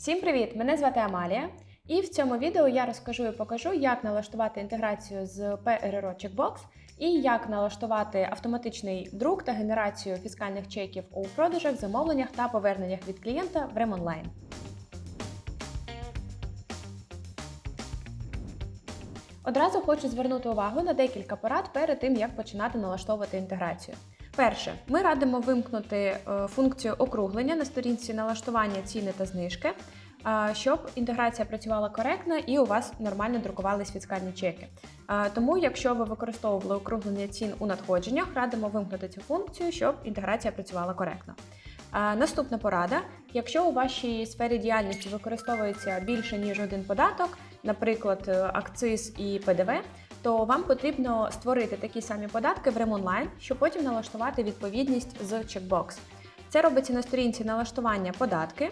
Всім привіт! Мене звати Амалія, і в цьому відео я розкажу і покажу, як налаштувати інтеграцію з PRRO Checkbox і як налаштувати автоматичний друк та генерацію фіскальних чеків у продажах, замовленнях та поверненнях від клієнта в Ремонлайн. Одразу хочу звернути увагу на декілька порад перед тим, як починати налаштовувати інтеграцію. Перше, ми радимо вимкнути е, функцію округлення на сторінці налаштування ціни та знижки, е, щоб інтеграція працювала коректно і у вас нормально друкувались фіскальні чеки. Е, Тому, якщо ви використовували округлення цін у надходженнях, радимо вимкнути цю функцію, щоб інтеграція працювала коректно. Наступна порада: якщо у вашій сфері діяльності використовується більше ніж один податок, наприклад, акциз і ПДВ, то вам потрібно створити такі самі податки в Ремонлайн, щоб потім налаштувати відповідність з чекбокс. Це робиться на сторінці налаштування податки.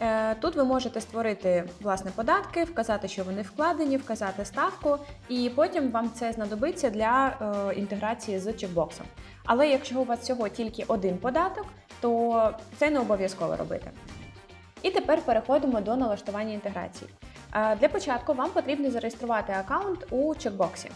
Е, Тут ви можете створити власне податки, вказати, що вони вкладені, вказати ставку, і потім вам це знадобиться для е, інтеграції з чекбоксом. Але якщо у вас всього тільки один податок, то це не обов'язково робити. І тепер переходимо до налаштування інтеграції. Для початку вам потрібно зареєструвати аккаунт у чекбоксі.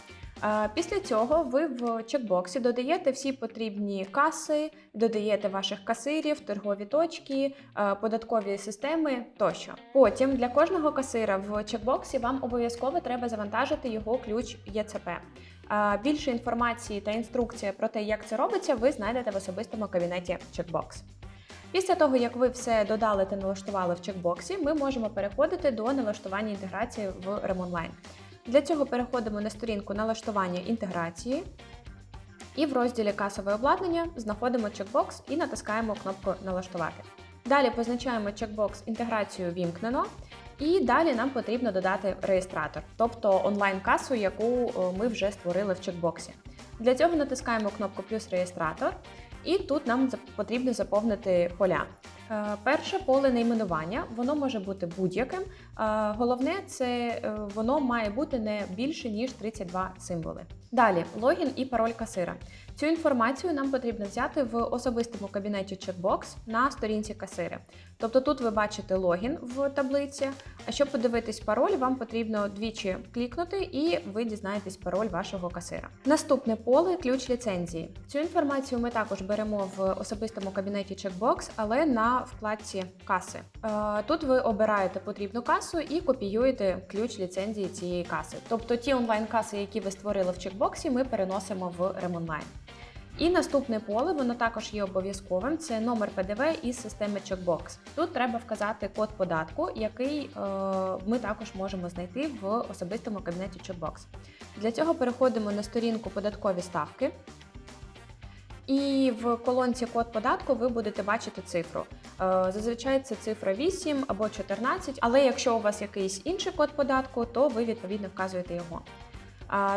Після цього ви в чекбоксі додаєте всі потрібні каси, додаєте ваших касирів, торгові точки, податкові системи тощо. Потім для кожного касира в чекбоксі вам обов'язково треба завантажити його ключ ЄЦП. Більше інформації та інструкція про те, як це робиться, ви знайдете в особистому кабінеті Checkbox. Після того, як ви все додали та налаштували в чекбоксі, ми можемо переходити до налаштування інтеграції в Ремонлайн. Для цього переходимо на сторінку налаштування інтеграції і в розділі Касове обладнання знаходимо чекбокс і натискаємо кнопку Налаштувати. Далі позначаємо чекбокс інтеграцію вімкнено, і далі нам потрібно додати реєстратор, тобто онлайн-касу, яку е, ми вже створили в чекбоксі. Для цього натискаємо кнопку плюс реєстратор, і тут нам потрібно заповнити поля. Е, Перше поле найменування, воно може бути будь-яким. Е, Головне, це е, воно має бути не більше ніж 32 символи. Далі логін і пароль касира. Цю інформацію нам потрібно взяти в особистому кабінеті Checkbox на сторінці касири. Тобто тут ви бачите логін в таблиці. А щоб подивитись пароль, вам потрібно двічі клікнути, і ви дізнаєтесь пароль вашого касира. Наступне поле ключ ліцензії. Цю інформацію ми також беремо в особистому кабінеті Checkbox, але на вкладці каси. Е, Тут ви обираєте потрібну касу і копіюєте ключ ліцензії цієї каси. Тобто ті онлайн-каси, які ви створили в чекбоксі, ми переносимо в Ремонлайн. І наступне поле, воно також є обов'язковим. Це номер ПДВ із системи Checkbox. Тут треба вказати код податку, який е, ми також можемо знайти в особистому кабінеті Checkbox. Для цього переходимо на сторінку податкові ставки. І в колонці код податку ви будете бачити цифру. Е, Зазвичай це цифра 8 або 14, але якщо у вас якийсь інший код податку, то ви відповідно вказуєте його.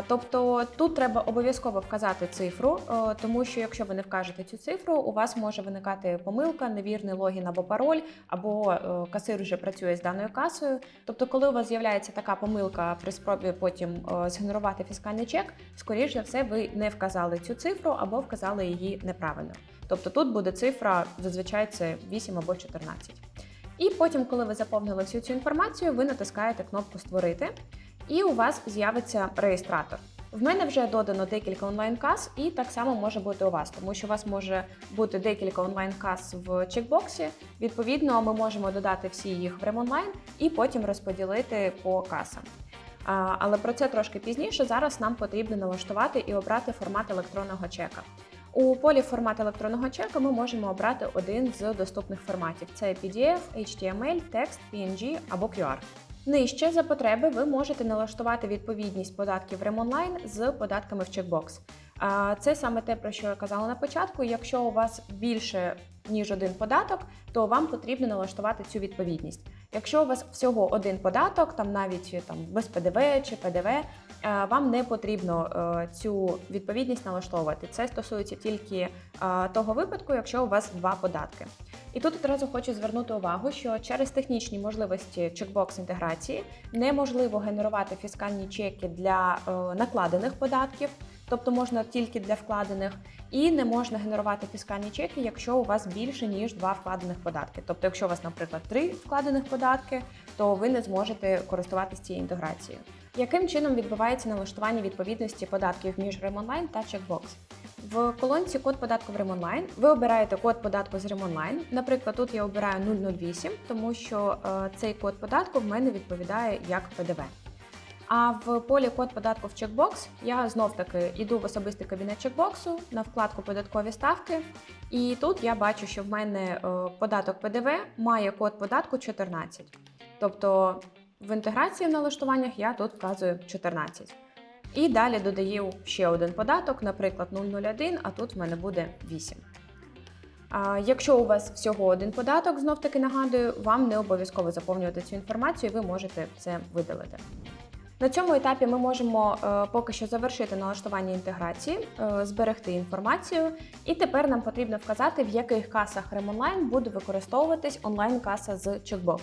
Тобто тут треба обов'язково вказати цифру, е, тому що якщо ви не вкажете цю цифру, у вас може виникати помилка, невірний логін або пароль, або е, касир вже працює з даною касою. Тобто, коли у вас з'являється така помилка при спробі потім е, згенерувати фіскальний чек, скоріш за все, ви не вказали цю цифру або вказали її неправильно. Тобто тут буде цифра, зазвичай це 8 або 14. І потім, коли ви заповнили всю цю інформацію, ви натискаєте кнопку Створити, і у вас з'явиться реєстратор. В мене вже додано декілька онлайн-кас, і так само може бути у вас, тому що у вас може бути декілька онлайн-кас в чекбоксі. Відповідно, ми можемо додати всі їх в Ремонлайн і потім розподілити по касам. Але про це трошки пізніше. Зараз нам потрібно налаштувати і обрати формат електронного чека. У полі формат електронного чека ми можемо обрати один з доступних форматів: це PDF, HTML, текст, PNG або QR. Нижче за потреби ви можете налаштувати відповідність податків Ремонлайн з податками в чекбокс. Це саме те, про що я казала на початку. Якщо у вас більше ніж один податок, то вам потрібно налаштувати цю відповідність. Якщо у вас всього один податок, там навіть там без ПДВ чи ПДВ, е, вам не потрібно е, цю відповідність налаштовувати. Це стосується тільки е, того випадку, якщо у вас два податки. І тут одразу хочу звернути увагу, що через технічні можливості чекбокс інтеграції неможливо генерувати фіскальні чеки для накладених податків. Тобто можна тільки для вкладених, і не можна генерувати фіскальні чеки, якщо у вас більше ніж два вкладених податки. Тобто, якщо у вас, наприклад, три вкладених податки, то ви не зможете користуватися цією інтеграцією. Яким чином відбувається налаштування відповідності податків між Ремонлайн та Checkbox? В колонці код податку в Ремонлайн ви обираєте код податку з Ремонлайн. Наприклад, тут я обираю 008, тому що е, цей код податку в мене відповідає як ПДВ. А в полі код податку в чекбокс я знов таки йду в особистий кабінет чекбоксу на вкладку Податкові ставки. І тут я бачу, що в мене е, податок ПДВ має код податку 14. Тобто в інтеграції в налаштуваннях я тут вказую 14. І далі додаю ще один податок, наприклад, 001, а тут в мене буде 8. А якщо у вас всього один податок, знов таки нагадую, вам не обов'язково заповнювати цю інформацію, і ви можете це видалити. На цьому етапі ми можемо е, поки що завершити налаштування інтеграції, е, зберегти інформацію, і тепер нам потрібно вказати, в яких касах Ремонлайн буде використовуватись онлайн-каса з Checkbox.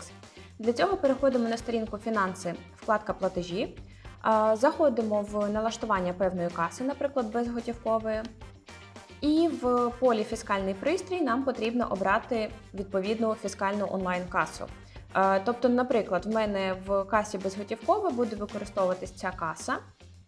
Для цього переходимо на сторінку Фінанси, вкладка Платежі, е, заходимо в налаштування певної каси, наприклад, безготівкової. І в полі Фіскальний пристрій нам потрібно обрати відповідну фіскальну онлайн-касу. Е, Тобто, наприклад, в мене в касі безготівкова буде використовуватись ця каса.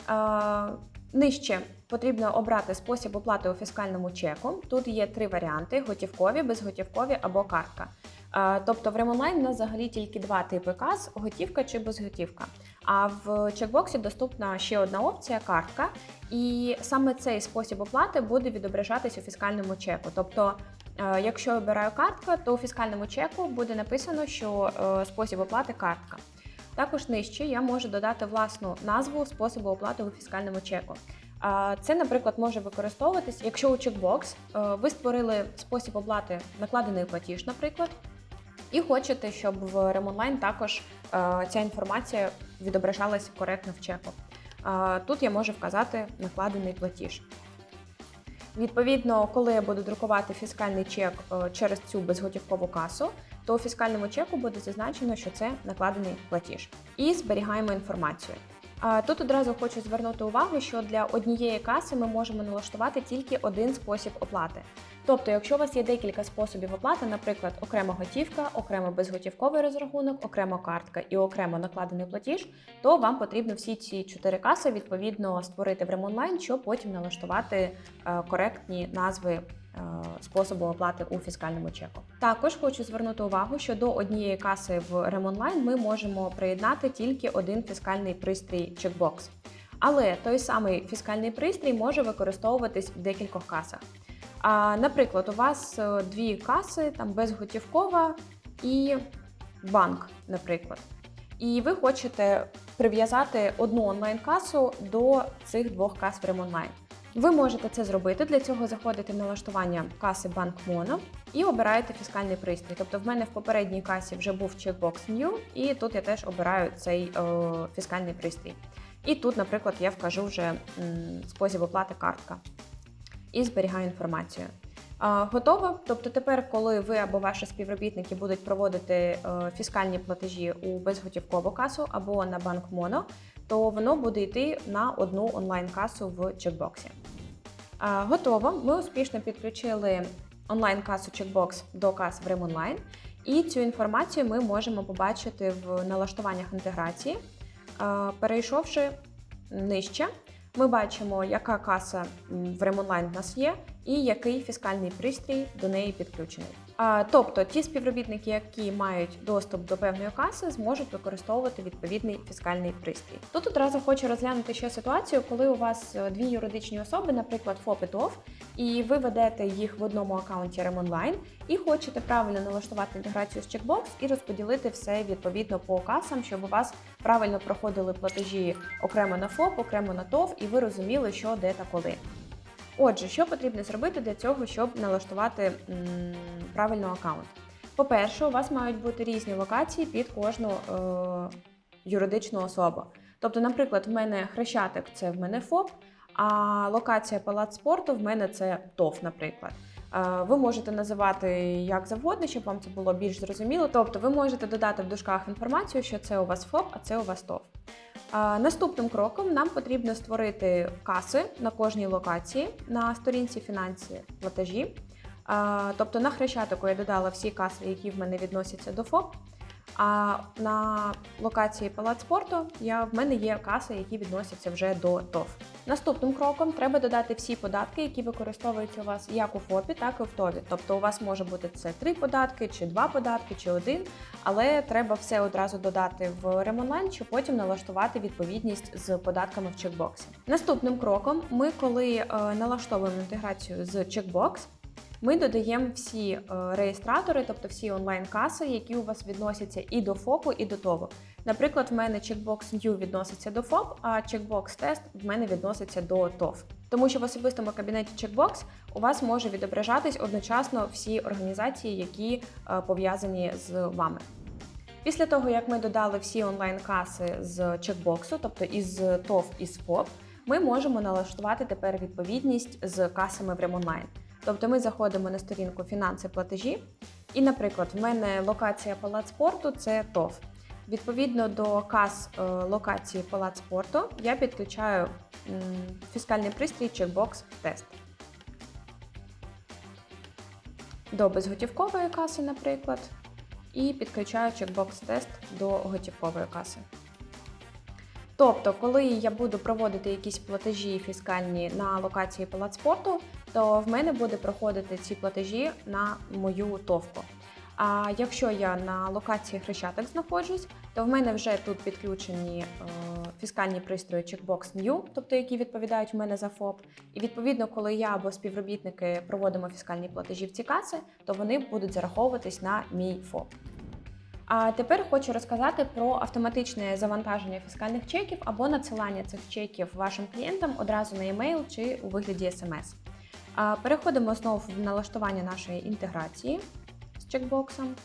Е, Нижче потрібно обрати спосіб оплати у фіскальному чеку. Тут є три варіанти: готівкові, безготівкові або картка. Е, Тобто в Ремонлайн у нас взагалі тільки два типи кас: готівка чи безготівка. А в чекбоксі доступна ще одна опція картка. І саме цей спосіб оплати буде відображатись у фіскальному чеку. Тобто, якщо я обираю картка, то у фіскальному чеку буде написано, що е, спосіб оплати картка. Також нижче я можу додати власну назву способу оплати у фіскальному чеку. А, Це, наприклад, може використовуватись, якщо у чекбокс е, ви створили спосіб оплати накладений платіж, наприклад, і хочете, щоб в Ремонлайн також е, ця інформація відображалась коректно в чеку. Е, Тут я можу вказати накладений платіж. Відповідно, коли я буду друкувати фіскальний чек е, через цю безготівкову касу, то у фіскальному чеку буде зазначено, що це накладений платіж. І зберігаємо інформацію. Тут одразу хочу звернути увагу, що для однієї каси ми можемо налаштувати тільки один спосіб оплати. Тобто, якщо у вас є декілька способів оплати, наприклад, окремо готівка, окремо безготівковий розрахунок, окремо картка і окремо накладений платіж, то вам потрібно всі ці чотири каси відповідно створити в Ремонлайн, щоб потім налаштувати е, коректні назви способу оплати у фіскальному чеку. Також хочу звернути увагу, що до однієї каси в Ремонлайн ми можемо приєднати тільки один фіскальний пристрій чекбокс. Але той самий фіскальний пристрій може використовуватись в декількох касах. А, наприклад, у вас е, дві каси, там безготівкова і банк, наприклад. І ви хочете прив'язати одну онлайн-касу до цих двох кас в Ремонлайн. Ви можете це зробити. Для цього заходите в налаштування каси Моно і обираєте фіскальний пристрій. Тобто, в мене в попередній касі вже був чекбокс New, і тут я теж обираю цей е, фіскальний пристрій. І тут, наприклад, я вкажу вже м, спосіб оплати картка і зберігаю інформацію. Готово. Тобто тепер, коли ви або ваші співробітники будуть проводити е, фіскальні платежі у безготівкову касу або на банк Моно, то воно буде йти на одну онлайн-касу в чекбоксі. Готово. Ми успішно підключили онлайн-касу Checkbox до кас в Ремонлайн. І цю інформацію ми можемо побачити в налаштуваннях інтеграції. Перейшовши нижче, ми бачимо, яка каса в Ремонлайн в нас є, і який фіскальний пристрій до неї підключений. Тобто ті співробітники, які мають доступ до певної каси, зможуть використовувати відповідний фіскальний пристрій. Тут одразу хочу розглянути ще ситуацію, коли у вас е, дві юридичні особи, наприклад, ФОП і ТОВ, і ви ведете їх в одному аккаунті Ремонлайн і хочете правильно налаштувати інтеграцію з Checkbox і розподілити все відповідно по касам, щоб у вас правильно проходили платежі окремо на ФОП, окремо на ТОВ, і ви розуміли, що де та коли. Отже, що потрібно зробити для цього, щоб налаштувати правильно аккаунт? По-перше, у вас мають бути різні локації під кожну е, юридичну особу. Тобто, наприклад, в мене хрещатик це в мене ФОП, а локація палац спорту в мене це ТОВ, наприклад. Е, Ви можете називати як завгодно, щоб вам це було більш зрозуміло. Тобто, ви можете додати в дужках інформацію, що це у вас ФОП, а це у вас ТОВ. Наступним кроком нам потрібно створити каси на кожній локації на сторінці фінансі платежі. Тобто на хрещатику я додала всі каси, які в мене відносяться до ФОП. А на локації Палац спорту я, в мене є каси, які відносяться вже до ТОВ. Наступним кроком треба додати всі податки, які використовуються у вас як у ФОПі, так і в ТОВі. Тобто у вас може бути це три податки, чи два податки, чи один, але треба все одразу додати в Ремонлайн, щоб потім налаштувати відповідність з податками в чекбоксі. Наступним кроком, ми коли е, налаштовуємо інтеграцію з чекбокс, ми додаємо всі е, реєстратори, тобто всі онлайн-каси, які у вас відносяться і до ФОПу, і до ТОВу. Наприклад, в мене чекбокс New відноситься до ФОП, а чекбокс Тест в мене відноситься до ТОВ. Тому що в особистому кабінеті чекбокс у вас може відображатись одночасно всі організації, які е, пов'язані з вами. Після того, як ми додали всі онлайн-каси з чекбоксу, тобто із ТОВ і з ФОП, ми можемо налаштувати тепер відповідність з касами в Ремонлайн. Тобто ми заходимо на сторінку фінанси платежі, і, наприклад, в мене локація Палац спорту це ТОВ. Відповідно до кас е, локації Палац спорту я підключаю фіскальний пристрій чекбокс тест. До безготівкової каси, наприклад, і підключаю чекбокс тест до готівкової каси. Тобто, коли я буду проводити якісь платежі фіскальні на локації Палац спорту, то в мене буде проходити ці платежі на мою товку. А якщо я на локації Хрещатик знаходжусь, то в мене вже тут підключені е, фіскальні пристрої Checkbox New, тобто які відповідають в мене за ФОП. І відповідно, коли я або співробітники проводимо фіскальні платежі в ці каси, то вони будуть зараховуватись на мій ФОП. А тепер хочу розказати про автоматичне завантаження фіскальних чеків або надсилання цих чеків вашим клієнтам одразу на e-mail чи у вигляді. А Переходимо знову в налаштування нашої інтеграції з чекбоксом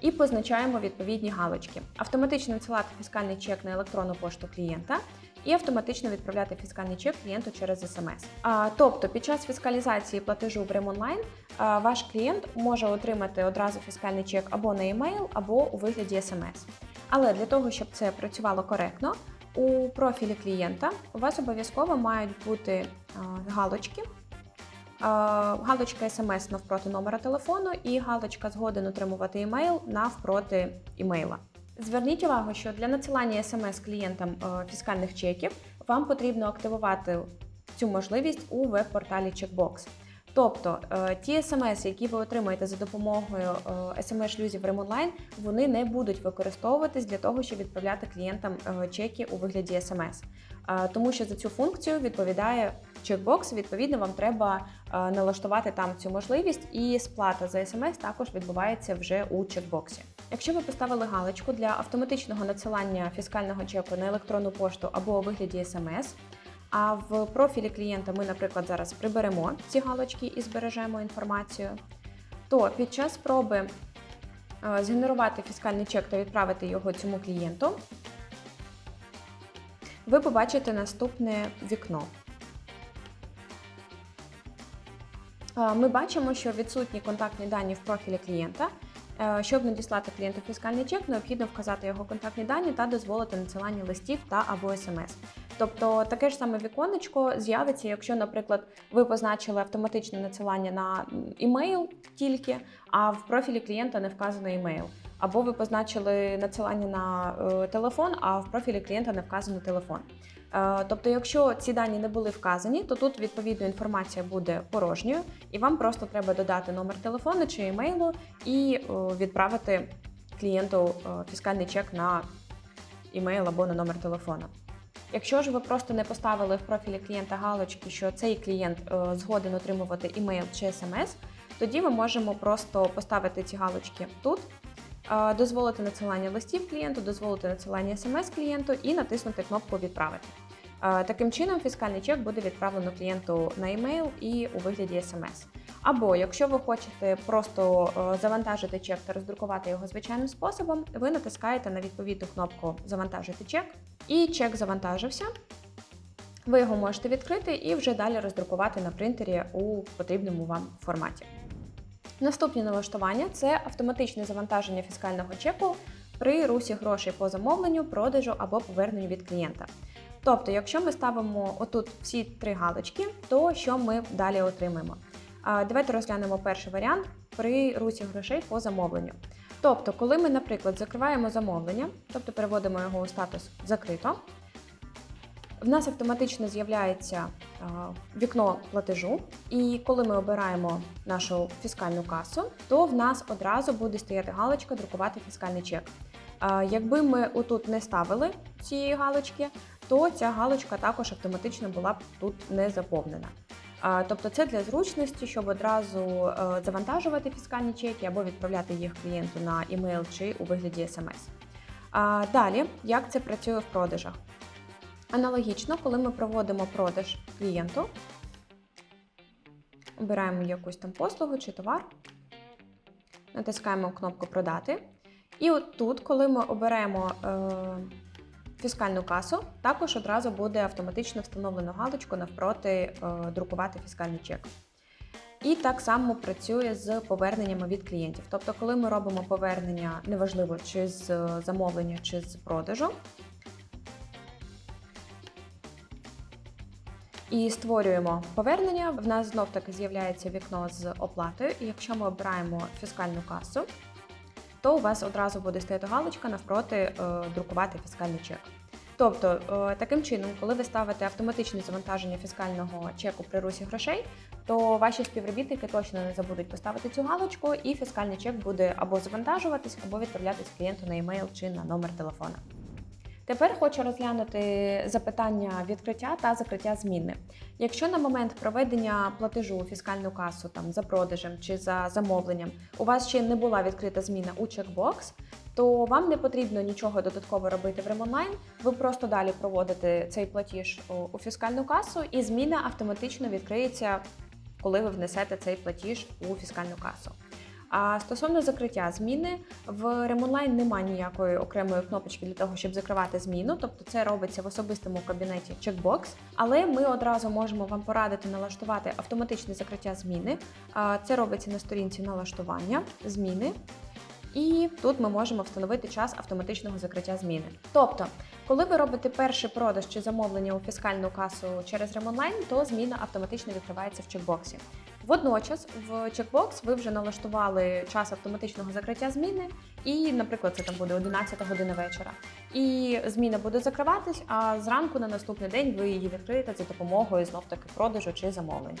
і позначаємо відповідні галочки. Автоматично надсилати фіскальний чек на електронну пошту клієнта і автоматично відправляти фіскальний чек клієнту через. А, тобто, під час фіскалізації платежу в Ремонлайн ваш клієнт може отримати одразу фіскальний чек або на e-mail, або у вигляді SMS. Але для того, щоб це працювало коректно, у профілі клієнта у вас обов'язково мають бути галочки. Галочка SMS навпроти номера телефону і галочка згоден отримувати емейл навпроти імейла. Зверніть увагу, що для надсилання смс клієнтам е, фіскальних чеків вам потрібно активувати цю можливість у веб-порталі Checkbox. Тобто е, ті смс, які ви отримаєте за допомогою смс-шлюзів Ремонлайн, вони не будуть використовуватись для того, щоб відправляти клієнтам е, чеки у вигляді смс. Тому що за цю функцію відповідає чекбокс. Відповідно, вам треба налаштувати там цю можливість, і сплата за смс також відбувається вже у чекбоксі. Якщо ви поставили галочку для автоматичного надсилання фіскального чеку на електронну пошту або у вигляді смс, а в профілі клієнта ми, наприклад, зараз приберемо ці галочки і збережемо інформацію, то під час спроби згенерувати фіскальний чек та відправити його цьому клієнту, ви побачите наступне вікно. Ми бачимо, що відсутні контактні дані в профілі клієнта. Е, щоб надіслати клієнту фіскальний чек, необхідно вказати його контактні дані та дозволити надсилання листів та або смс. Тобто таке ж саме віконечко з'явиться, якщо, наприклад, ви позначили автоматичне надсилання на імейл тільки, а в профілі клієнта не вказано імейл. Або ви позначили надсилання на е, телефон, а в профілі клієнта не вказано телефон. Е, тобто, якщо ці дані не були вказані, то тут відповідно інформація буде порожньою, і вам просто треба додати номер телефону чи емейлу і е, відправити клієнту е, фіскальний чек на імейл або на номер телефону. Якщо ж ви просто не поставили в профілі клієнта галочки, що цей клієнт згоден отримувати імейл чи смс, тоді ми можемо просто поставити ці галочки тут, дозволити надсилання листів клієнту, дозволити надсилання смс клієнту і натиснути кнопку Відправити. Таким чином, фіскальний чек буде відправлено клієнту на емейл і у вигляді смс. Або якщо ви хочете просто е, завантажити чек та роздрукувати його звичайним способом, ви натискаєте на відповідну кнопку Завантажити чек, і чек завантажився. Ви його можете відкрити і вже далі роздрукувати на принтері у потрібному вам форматі. Наступні налаштування це автоматичне завантаження фіскального чеку при русі грошей по замовленню, продажу або поверненню від клієнта. Тобто, якщо ми ставимо отут всі три галочки, то що ми далі отримаємо? Давайте розглянемо перший варіант при русі грошей по замовленню. Тобто, коли ми, наприклад, закриваємо замовлення, тобто переводимо його у статус закрито, в нас автоматично з'являється вікно платежу, і коли ми обираємо нашу фіскальну касу, то в нас одразу буде стояти галочка друкувати фіскальний чек. Якби ми отут не ставили цієї галочки, то ця галочка також автоматично була б тут не заповнена. Тобто це для зручності, щоб одразу е, завантажувати фіскальні чеки або відправляти їх клієнту на імейл чи у вигляді смс. Далі, як це працює в продажах? Аналогічно, коли ми проводимо продаж клієнту, обираємо якусь там послугу чи товар, натискаємо кнопку Продати. І от тут, коли ми оберемо е, фіскальну касу, також одразу буде автоматично встановлено галочку навпроти е, друкувати фіскальний чек. І так само працює з поверненнями від клієнтів. Тобто, коли ми робимо повернення, неважливо чи з е, замовлення, чи з продажу, і створюємо повернення, в нас знов таки з'являється вікно з оплатою. І якщо ми обираємо фіскальну касу, то у вас одразу буде стояти галочка навпроти е, друкувати фіскальний чек. Тобто, е, таким чином, коли ви ставите автоматичне завантаження фіскального чеку при русі грошей, то ваші співробітники точно не забудуть поставити цю галочку, і фіскальний чек буде або завантажуватись, або відправлятись клієнту на емейл чи на номер телефона. Тепер хочу розглянути запитання відкриття та закриття зміни. Якщо на момент проведення платежу у фіскальну касу там за продажем чи за замовленням у вас ще не була відкрита зміна у чекбокс, то вам не потрібно нічого додатково робити в ремонлайн. Ви просто далі проводите цей платіж у- фіскальну касу, і зміна автоматично відкриється, коли ви внесете цей платіж у фіскальну касу. А стосовно закриття зміни, в Ремонлайн немає ніякої окремої кнопочки для того, щоб закривати зміну, тобто це робиться в особистому кабінеті Checkbox, але ми одразу можемо вам порадити налаштувати автоматичне закриття зміни. Це робиться на сторінці налаштування зміни. І тут ми можемо встановити час автоматичного закриття зміни. Тобто, коли ви робите перший продаж чи замовлення у фіскальну касу через Ремонлайн, то зміна автоматично відкривається в чекбоксі. Водночас в чекбокс ви вже налаштували час автоматичного закриття зміни, і, наприклад, це там буде 11 година вечора. І зміна буде закриватись, а зранку на наступний день ви її відкриєте за допомогою знов таки продажу чи замовлень.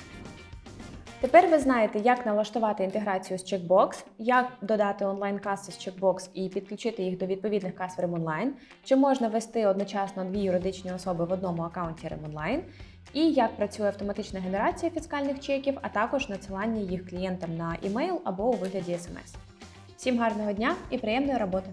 Тепер ви знаєте, як налаштувати інтеграцію з Checkbox, як додати онлайн-каси з Checkbox і підключити їх до відповідних кас в Ремонлайн, чи можна вести одночасно дві юридичні особи в одному аккаунті Ремонлайн, і як працює автоматична генерація фіскальних чеків, а також надсилання їх клієнтам на імейл або у вигляді смс. Всім гарного дня і приємної роботи!